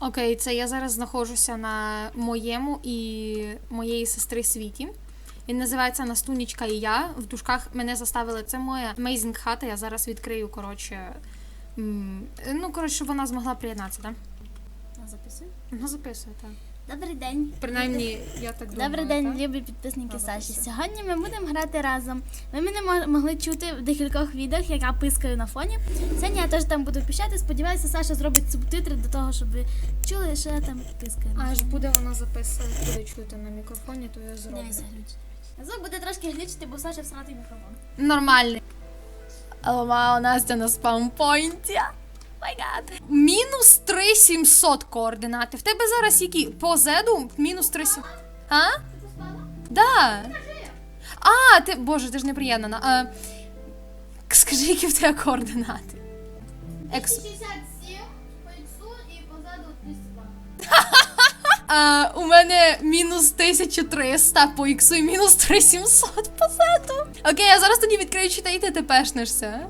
Окей, це я зараз знаходжуся на моєму і моєї сестри світі. Він називається Настунічка і я. В дужках мене заставили. Це моя amazing хата. Я зараз відкрию, коротше. Ну, коротше, щоб вона змогла приєднатися, так? Вона записує? Вона записує, так. Добрий день. Принаймні, я так думаю. Добрий день, так? любі підписники А, Саші. Сьогодні ми будемо грати разом. Ви мене могли чути в декількох відео, як я пискаю на фоні. Сьогодні я теж там буду пищати. Сподіваюся, Саша зробить субтитри до того, щоб ви чули, що я там пискаю. на Аж буде вона записувати, буде чути на мікрофоні, то я зроблю. Звук буде трошки глючити, бо Саша всратий мікрофон. Нормальний. Вау, Настя на спампойнті. Гад. Мінус 3700 координати. В тебе зараз які? По зеду мінус 3700. А? Да. А, ти. Боже, ти ж не приєднана. А, скажи, які в тебе координати. Екс... 67 по іксу і позаду 202. А, у мене мінус 1300 по іксу і мінус 3700 по зету. Окей, я зараз тоді відкрию читай, і ти тепешнешся.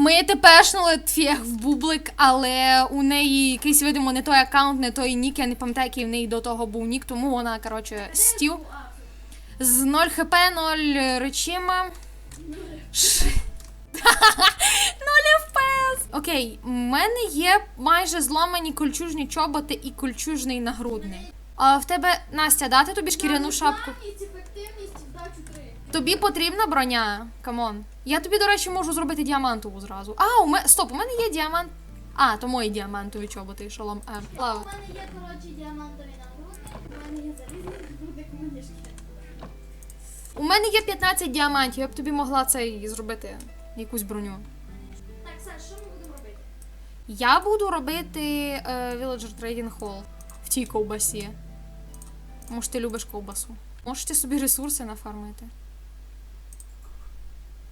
Ми тепешнули тфєх в бублик, але у неї якийсь, видимо, не той аккаунт, не той нік. Я не пам'ятаю, який в неї до того був нік, тому вона, коротше, стів. З 0 хп, 0 речима. Ш- 0 FPS. Окей, в мене є майже зламані кольчужні чоботи і кольчужний нагрудний. А в тебе, Настя, дати тобі шкіряну шапку? Ефективність вдачу 3. Тобі потрібна броня? Камон. Я тобі, до речі, можу зробити діамантову зразу. А, у мене. Стоп, у мене є діамант. А, то мої діамантові чоботи і шолом. Е, У мене є, коротше, діамантові нагрудник, у мене є залізний у мене є шкіра. У мене є 15 діамантів, я б тобі могла це зробити якусь броню. Так, Саш, що ми будемо робити? Я буду робити е, Villager Trading Hall в тій ковбасі. Може, ти любиш ковбасу. Можеш ти собі ресурси нафармити.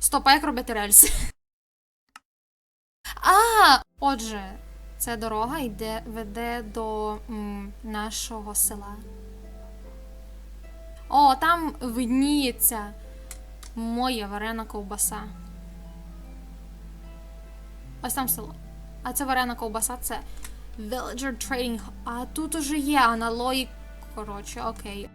Стоп, а як робити рельси? А, отже, ця дорога йде, веде до м, нашого села. О, там видніється моя варена ковбаса. Ось там село. А це варена ковбаса, це Villager Trading. А тут уже є аналої. Коротше, окей.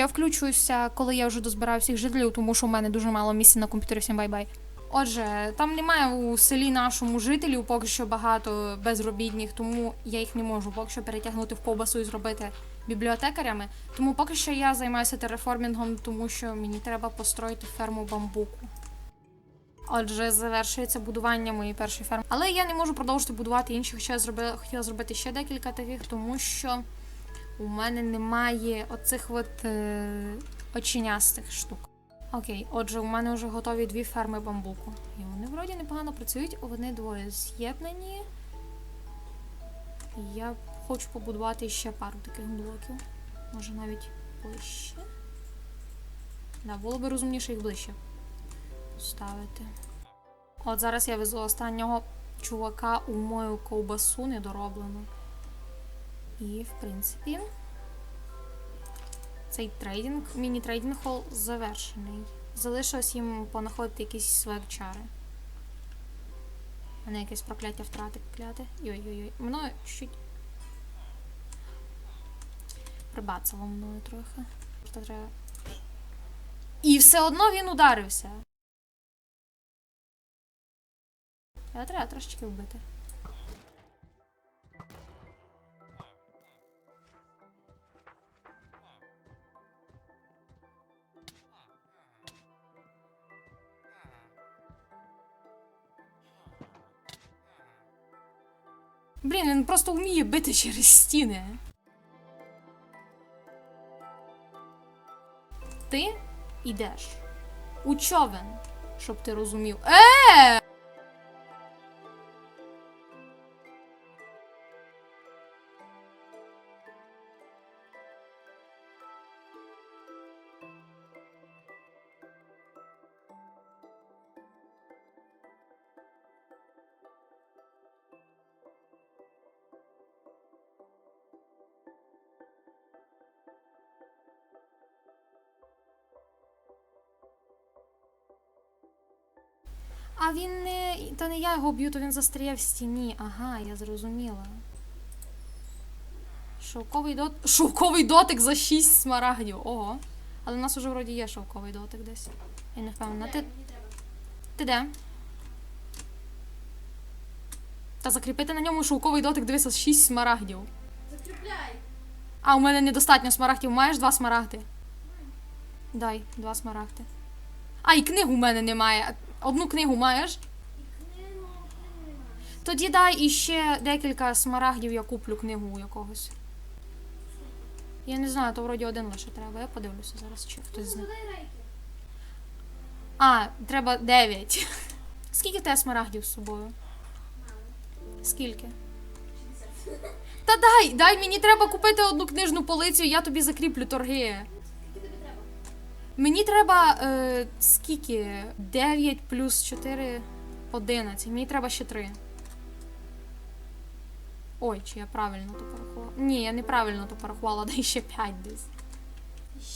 Я включуся, коли я вже дозбираю всіх жителів, тому що у мене дуже мало місця на комп'ютері. Всім бай-бай. Отже, там немає у селі нашому жителів поки що багато безробітних, тому я їх не можу поки що перетягнути в ковбасу і зробити бібліотекарями. Тому поки що я займаюся тереформінгом, тому що мені треба построїти ферму бамбуку. Отже, завершується будування моєї першої ферми. Але я не можу продовжити будувати інші, хоча я зробила, хотіла зробити ще декілька таких, тому що у мене немає оцих от е, оченястих штук. Окей, отже, у мене вже готові дві ферми бамбуку. І вони вроді непогано працюють, вони двоє з'єднані. Я хочу побудувати ще пару таких блоків. Може навіть ближче. Да, було би розумніше їх ближче ставити. От зараз я везу останнього чувака у мою ковбасу недороблену. І, в принципі, цей трейдинг, міні-трейдинг хол завершений. Залишилось їм понаходити якісь свегчари. Мене якесь прокляття втрати кляте. Йой-йой-йой. Мною чуть. Прибацало мною трохи. І все одно він ударився. Його треба трошечки вбити. Блін, він просто вміє бити через стіни. Ти йдеш у човен, щоб ти розумів. Е! А він не. Та не я його б'ю, то він застряв в стіні. Ага, я зрозуміла. Шовковий дот. Шовковий дотик за 6 смарагдів. Ого. Але у нас уже вроді є шовковий дотик десь. Я не впевнена. Ти, ти де? Та закріпити на ньому шовковий дотик, дивися, 6 смарагдів. Закріпляй. А, у мене недостатньо смарагдів. Маєш два смарагди? Дай, два смарагди. А, і книгу в мене немає. Одну книгу маєш? Тоді дай іще декілька смарагдів, я куплю книгу у якогось. Я не знаю, то вроді один лише треба. Я подивлюся зараз, чи хтось з них. А, треба дев'ять. Скільки в тебе смарагдів з собою? Скільки? Та дай, дай, мені треба купити одну книжну полицю, я тобі закріплю торги. Мені треба е, скільки? 9 плюс 4 11. Мені треба ще 3. Ой, чи я правильно то порахувала? Ні, я неправильно то порахувала, дай ще 5 десь.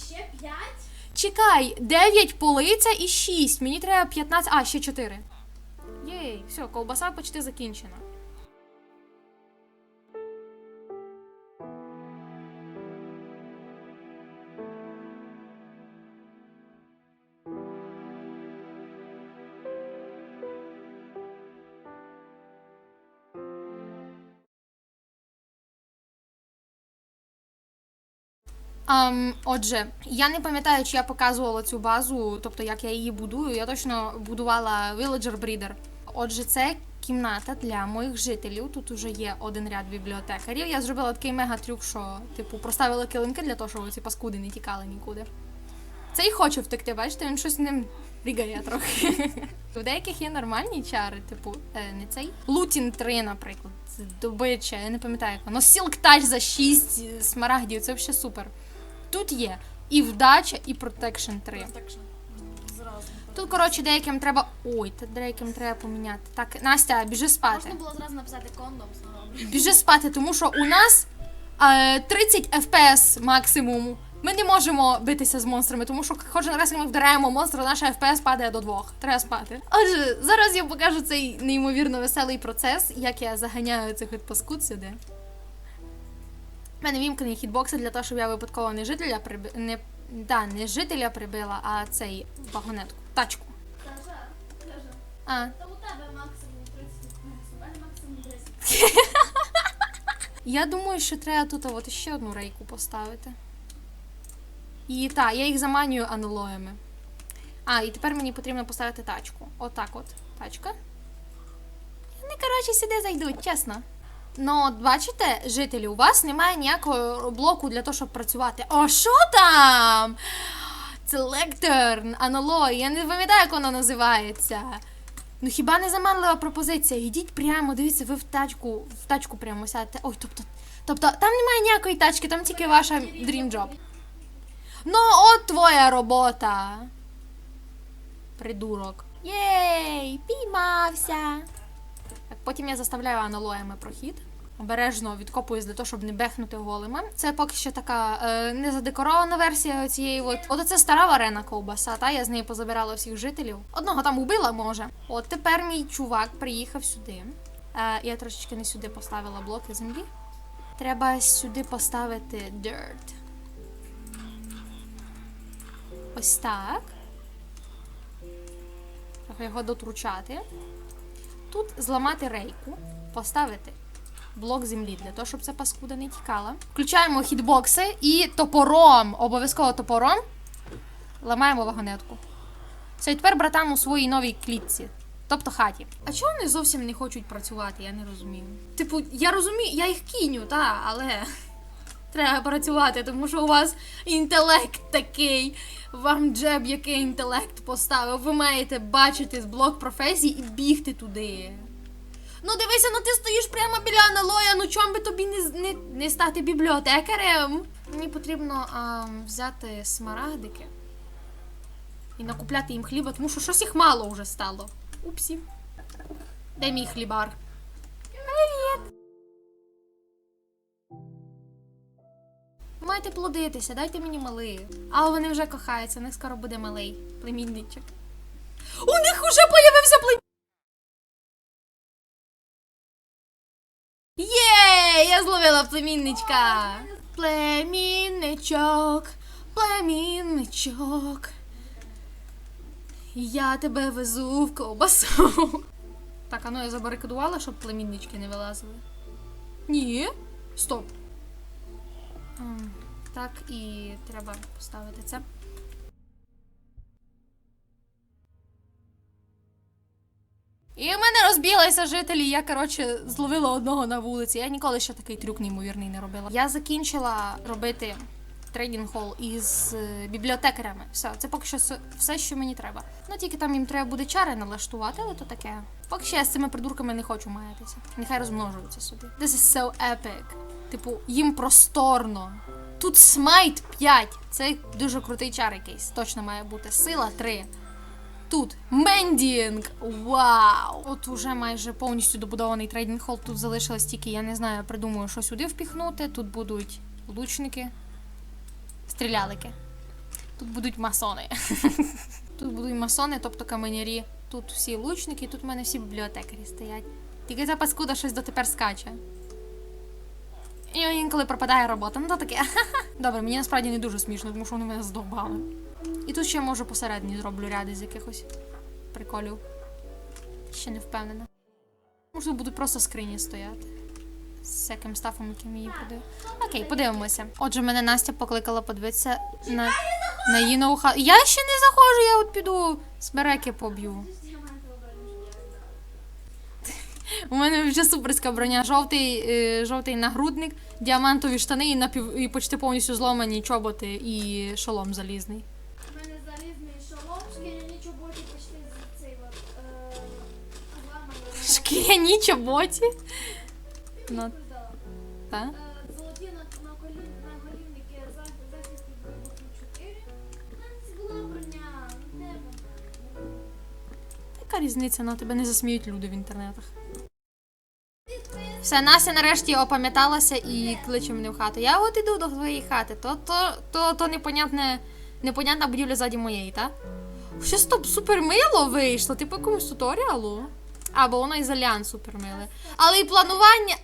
Ще п'ять? Чекай, 9 полиця і 6. Мені треба 15. А, ще 4. Єй, все, ковбаса почти закінчена. Ам, отже, я не пам'ятаю, чи я показувала цю базу, тобто як я її будую. Я точно будувала Villager Breeder. Отже, це кімната для моїх жителів. Тут уже є один ряд бібліотекарів. Я зробила такий мега-трюк, що типу проставила килимки для того, щоб ці паскуди не тікали нікуди. Цей хоче втекти, бачите, він щось ним рігає трохи. У деяких є нормальні чари, типу, е, не цей. Лутін 3, наприклад. Це Добича, я не пам'ятаю як воно. Touch за 6 смарагдів, це взагалі супер. Тут є і вдача, і Protection 3. Так зразу. Тут, коротше, деяким треба. Ой, та деяким треба поміняти. Так, Настя, біжи спати. Можна було зразу написати кондом. Біжи спати, тому що у нас е, 30 FPS максимум. Ми не можемо битися з монстрами, тому що кожен раз, як ми вдараємо монстра, наша FPS падає до двох. Треба спати. Отже, зараз я покажу цей неймовірно веселий процес, як я заганяю цих от паскуд сюди. У мене вімкнені хітбокси для того, щоб я випадково не жителя приби... не, да, не жителя прибила, а цей вагонетку. Тачку. Кажа, кажа. А, Та у тебе максимум 30 у мене максимум 10. Я думаю, що треба тут от ще одну рейку поставити. І так, я їх заманюю аналоями. А, і тепер мені потрібно поставити тачку. Отак от. Тачка. Вони, коротше, сюди зайдуть, чесно. Ну, от бачите, жителі, у вас немає ніякого блоку для того, щоб працювати. О, що там? Це лектор, аналой. Я не пам'ятаю, як воно називається. Ну хіба не заманлива пропозиція? Йдіть прямо, дивіться, ви в тачку, в тачку прямо сядете. Ой, тобто, тобто там немає ніякої тачки, там тільки ваша dream job. Ну, от твоя робота. Придурок. Єй, піймався. Потім я заставляю аналоями прохід. Обережно відкопуюсь для того, щоб не бехнути голими. Це поки що така е, не версія цієї. От От це стара варена ковбаса, та я з неї позабирала всіх жителів. Одного там убила, може. От тепер мій чувак приїхав сюди. Е, я трошечки не сюди поставила блоки землі. Треба сюди поставити dirt. Ось так. Трохи його дотручати. Тут зламати рейку, поставити блок землі для того, щоб ця паскуда не тікала. Включаємо хітбокси і топором, обов'язково топором, ламаємо вагонетку. Все, тепер братан у своїй новій клітці. Тобто хаті. А чого вони зовсім не хочуть працювати, я не розумію. Типу, я розумію, я їх кіню, та, але треба працювати, тому що у вас інтелект такий. Вам джеб, який інтелект поставив. Ви маєте бачити блок професій і бігти туди. Ну дивися, ну ти стоїш прямо біля аналоя, ну чом би тобі не, не, не стати бібліотекарем? Мені потрібно а, взяти смарагдики і накупляти їм хліба, тому що щось їх мало вже стало. Упсі. Де мій хлібар? Маєте плодитися, дайте мені малий. Але вони вже кохаються, у них скоро буде малий племінничок. У них уже появився племінничок! Є! Я зловила племінничка! Племінничок, племінничок. Я тебе везу в ковбасу. Так, а ну я забарикадувала, щоб племіннички не вилазили. Ні. Стоп. Так, і треба поставити це. І в мене розбіглися жителі. Я, коротше, зловила одного на вулиці. Я ніколи ще такий трюк неймовірний не робила. Я закінчила робити трейдинг хол із е, бібліотекарями. Все, це поки що все, що мені треба. Ну тільки там їм треба буде чари налаштувати, але то таке. Поки що я з цими придурками не хочу маятися. Нехай розмножуються собі. This is so epic. Типу, їм просторно. Тут смайт 5. Це дуже крутий чар якийсь. Точно має бути. Сила 3. Тут мендінг! Вау! От уже майже повністю добудований трейдинг хол. Тут залишилось тільки, я не знаю, придумаю, що сюди впіхнути. Тут будуть лучники, стрілялики. Тут будуть масони. Тут будуть масони, тобто каменярі. Тут всі лучники, тут в мене всі бібліотекарі стоять. Тільки ця паскуда щось дотепер скаче. І інколи пропадає робота. Ну то таке. Добре, мені насправді не дуже смішно, тому що вони мене здовбали. І тут ще може посередині зроблю ряди з якихось приколів. Ще не впевнена. Тут будуть просто скрині стояти. З всяким стафом, яким її подив. Окей, подивимося. Отже, мене Настя покликала подивитися на, на її нову хату. Я ще не заходжу, я от піду смереки поб'ю. У мене вже суперська броня. Жовтий, е, жовтий нагрудник, діамантові штани і, напів, і почти повністю зломані чоботи і шолом залізний. У мене залізний шолом, шкіряні чоботи почти з цей от е, зламані. Шкіряні чоботі. Ну, Відповідала. та? Е, Золоті на, на, колін, на голівники захист захист від вибуху 4. У мене це була броня. Де вона? Яка різниця? Ну, тебе не засміють люди в інтернетах. Все, Настя нарешті опам'яталася і кличе мене в хату. Я от іду до твоєї хати. То, то, то, то непонятне, непонятна будівля ззаді моєї, так? Щось тут супер мило вийшло, типу якомусь туторіалу. Або воно ізолян супер миле. Але і планування.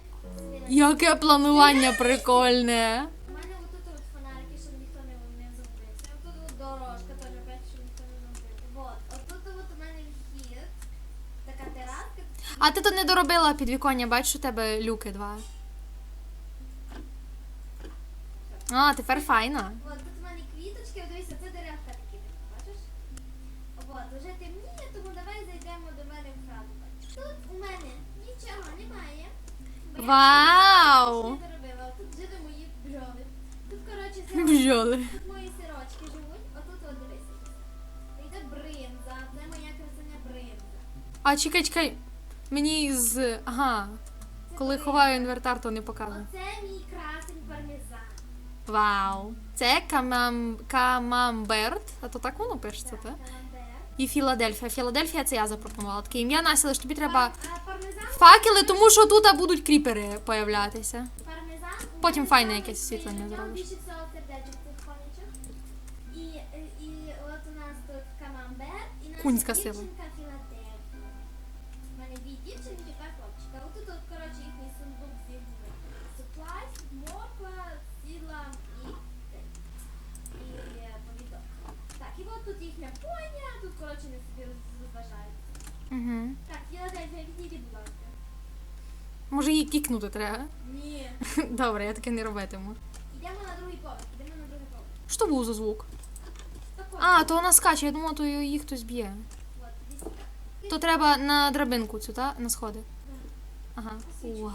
Яке планування прикольне. У мене отут от фонарики, щоб ніхто не, не забився. Отут от дорожка теж опять, щоб ніхто не забився. Вот. Отут от у мене вхід. Така тераска. А ти тут не доробила підвіконня, бачиш, у тебе люки два. А, тепер файно. Вот, тут у мене квіточки, от дивися, це деревка такі, бачиш? Вот, вже темніє, тому давай зайдемо до мене в хату. Тут у мене нічого немає. бо я Вау! ще не доробила. Тут жили мої бджоли. Тут, коротше, село- Бджоли. тут мої сирочки живуть, а тут от дивися. Йде бринза, це моя красуня бринза. А чекай, чекай. Мені з. Ага. Коли ховаю інвертар, то не показує. Оце мій красень пармезан. Вау. Це камам... камамберт. А то так воно пишеться, так? І Філадельфія. Філадельфія це я запропонувала. Таке ім'я Настя, але ж тобі треба пармезан? факели, тому що тут будуть кріпери появлятися. Пармезан. Потім файне якесь освітлення зробиш. більше всього сердечок цих конячок. І, і от у нас тут камамбер і Кунська сила. Їхня тут, коротше, не собі роз- розважають. Угу. Так, Філадельфія, відійди, будь ласка. Може її кікнути треба? Ні. Добре, я таке не робитиму. Йдемо на другий поверх, йдемо на другий поверх. Що був за звук? Такой. А, то вона скаче, я думала, то її хтось б'є. То треба на драбинку цю, та? На сходи. Ага. Вау.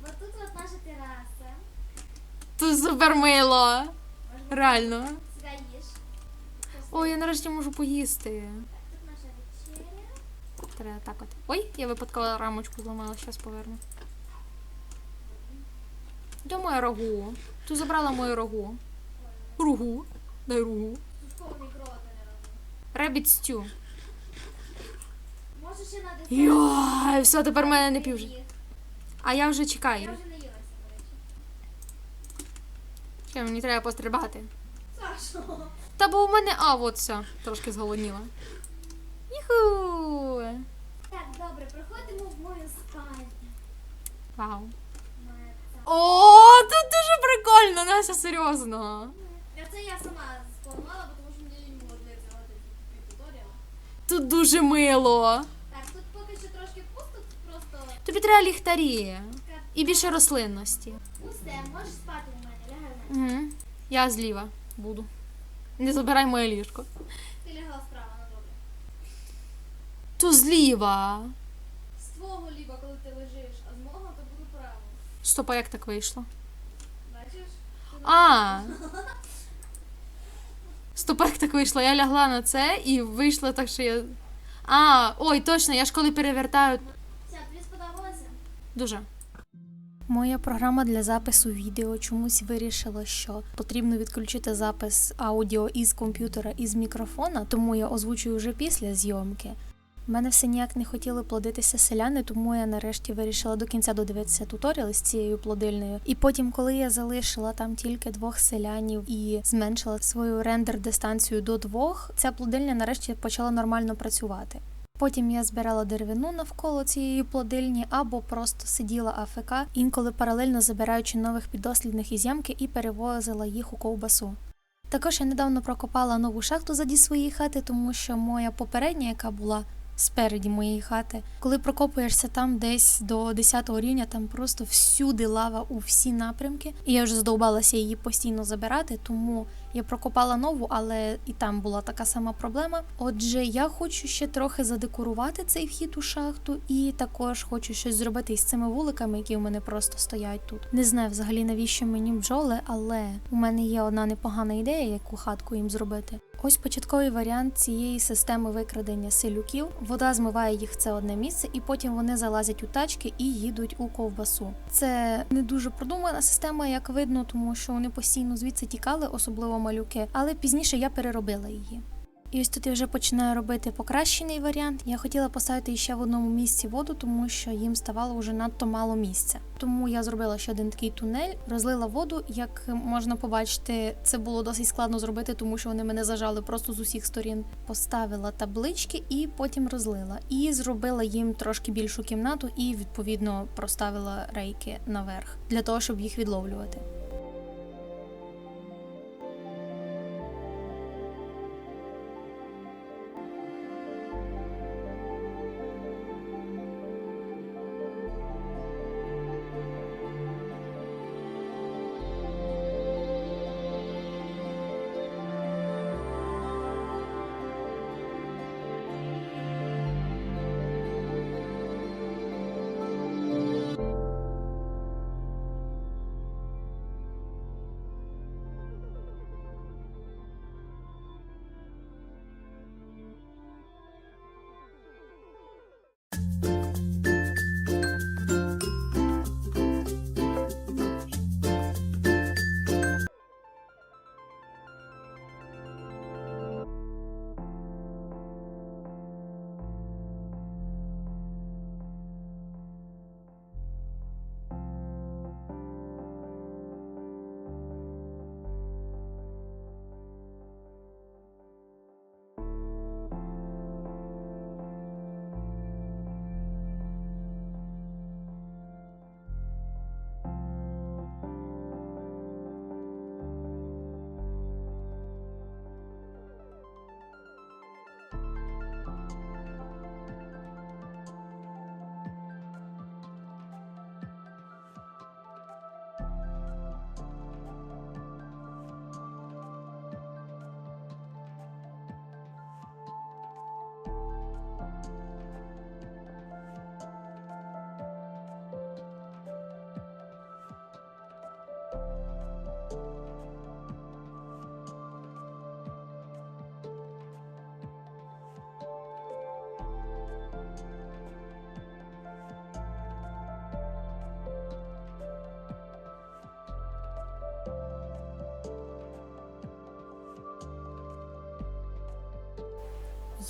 Вот тут вот наша терраса. Тут супер мило. Реально. Ой, я нарешті можу поїсти. Треба так от. Ой, я випадково рамочку зламала, зараз поверну. Де моє рагу? Ти забрала мою рагу. Ругу. Дай ругу. Ребіт стю. Йой, все, тепер мене не. Їх. А я вже чекаю. Я вже наїлася, до речі. Ще мені треба пострибати. Сашо. Та бо у мене. А, от все, трошки зголодніла. Юху! Так, добре, проходимо в мою спальню. Вау. О, тут дуже прикольно, Настя, серйозно. Це я сама спланувала, бо тому що мені було для цього туторіал. Тут дуже мило. Так, тут поки що трошки пусто, тут просто Тобі треба ліхтарі. І більше рослинності. пусте, можеш спати у мене, лягай в мене. Угу. Я зліва буду. Не забирай моє ліжко. Ти лягала справа, ну добре. То зліва. З твого ліба, коли ти лежиш, а з мого, то буду право. Стоп, а як так вийшло? Бачиш? А. Стоп, а як так вийшло? Я лягла на це і вийшло так, що я. А, ой, точно, я ж коли перевертаю. Все, тобі сподобалося? Дуже. Моя програма для запису відео чомусь вирішила, що потрібно відключити запис аудіо із комп'ютера із мікрофона, тому я озвучую вже після зйомки. У мене все ніяк не хотіли плодитися селяни, тому я нарешті вирішила до кінця додивитися туторіал з цією плодильнею. І потім, коли я залишила там тільки двох селянів і зменшила свою рендер дистанцію до двох, ця плодильня нарешті почала нормально працювати. Потім я збирала деревину навколо цієї плодильні або просто сиділа АФК, інколи паралельно забираючи нових піддослідних із ямки і перевозила їх у ковбасу. Також я недавно прокопала нову шахту заді своєї хати, тому що моя попередня, яка була спереді моєї хати, коли прокопуєшся там десь до 10 рівня, там просто всюди лава у всі напрямки, і я вже задовбалася її постійно забирати, тому я прокопала нову, але і там була така сама проблема. Отже, я хочу ще трохи задекорувати цей вхід у шахту, і також хочу щось зробити із цими вуликами, які у мене просто стоять тут. Не знаю взагалі навіщо мені бджоли, але у мене є одна непогана ідея, яку хатку їм зробити. Ось початковий варіант цієї системи викрадення селюків. Вода змиває їх в це одне місце, і потім вони залазять у тачки і їдуть у ковбасу. Це не дуже продумана система, як видно, тому що вони постійно звідси тікали, особливо малюки. Але пізніше я переробила її. І ось тут я вже починаю робити покращений варіант. Я хотіла поставити ще в одному місці воду, тому що їм ставало вже надто мало місця. Тому я зробила ще один такий тунель, розлила воду. Як можна побачити, це було досить складно зробити, тому що вони мене зажали просто з усіх сторін. Поставила таблички і потім розлила. І зробила їм трошки більшу кімнату, і відповідно проставила рейки наверх для того, щоб їх відловлювати.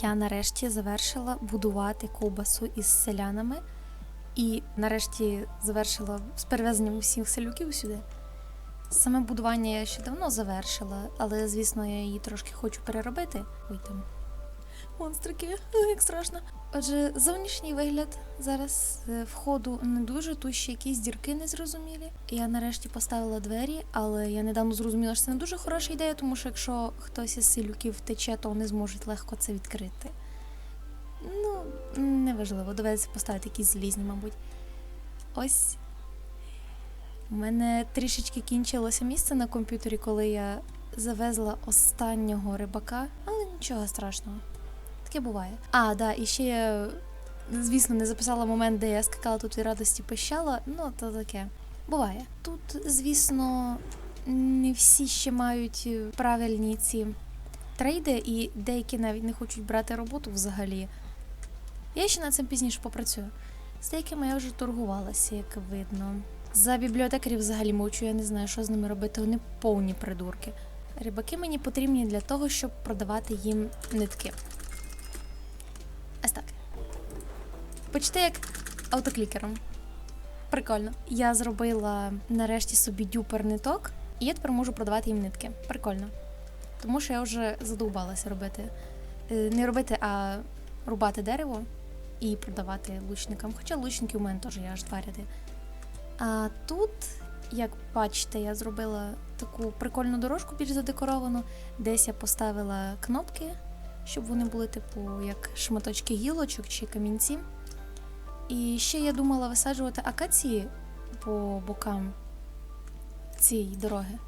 Я нарешті завершила будувати ковбасу із селянами і нарешті завершила з перевезенням усіх селюків сюди. Саме будування я ще давно завершила, але звісно я її трошки хочу переробити. Ой там. Монстрики, як страшно. Отже, зовнішній вигляд зараз е, входу не дуже, тут ще якісь дірки незрозумілі. Я нарешті поставила двері, але я недавно зрозуміла, що це не дуже хороша ідея, тому що якщо хтось із селюків втече, то вони зможуть легко це відкрити. Ну, неважливо, доведеться поставити якісь залізні, мабуть. Ось. У мене трішечки кінчилося місце на комп'ютері, коли я завезла останнього рибака, але нічого страшного. Таке буває. А, да, і ще я, звісно, не записала момент, де я скакала тут від радості пищала, ну то таке. Буває. Тут, звісно, не всі ще мають е, правильні ці трейди, і деякі навіть не хочуть брати роботу взагалі. Я ще над цим пізніше попрацюю. З деякими я вже торгувалася, як видно. За бібліотекарів взагалі мовчу, я не знаю, що з ними робити. Вони повні придурки. Рибаки мені потрібні для того, щоб продавати їм нитки. Почти як автоклікером. Прикольно. Я зробила нарешті собі дюпер ниток, і я тепер можу продавати їм нитки. Прикольно. Тому що я вже задовбалася робити. Е, Не робити, а рубати дерево і продавати лучникам. Хоча лучників у мене теж є аж два ряди. А тут, як бачите, я зробила таку прикольну дорожку більш задекоровану. Десь я поставила кнопки, щоб вони були, типу, як шматочки гілочок чи камінці. І ще я думала висаджувати акації по бокам цієї дороги.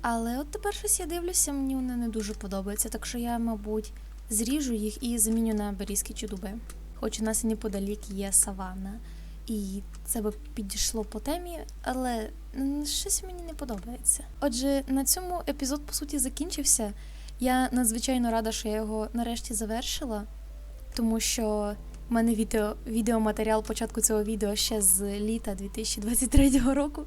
Але от тепер щось я дивлюся, мені вони не дуже подобаються, так що я, мабуть, зріжу їх і заміню на берізки чи дуби. Хоч у нас і неподалік є саванна. І це би підійшло по темі, але щось мені не подобається. Отже, на цьому епізод по суті закінчився. Я надзвичайно рада, що я його нарешті завершила, тому що в мене відео, відеоматеріал початку цього відео ще з літа 2023 року.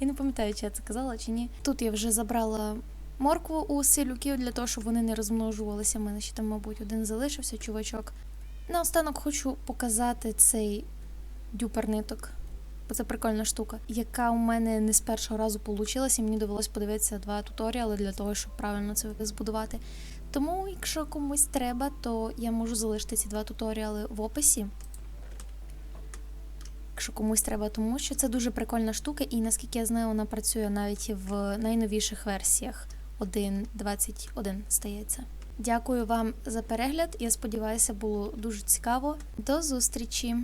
Я не пам'ятаю, чи я це казала чи ні. Тут я вже забрала моркву у селюків для того, щоб вони не розмножувалися. У мене ще там, мабуть, один залишився чувачок. Наостанок хочу показати цей дюпер ниток. Бо це прикольна штука, яка у мене не з першого разу вийшла, і мені довелось подивитися два туторіали для того, щоб правильно це збудувати. Тому, якщо комусь треба, то я можу залишити ці два туторіали в описі. Якщо комусь треба, тому що це дуже прикольна штука, і наскільки я знаю, вона працює навіть в найновіших версіях 1.21 стається. Дякую вам за перегляд. Я сподіваюся, було дуже цікаво. До зустрічі!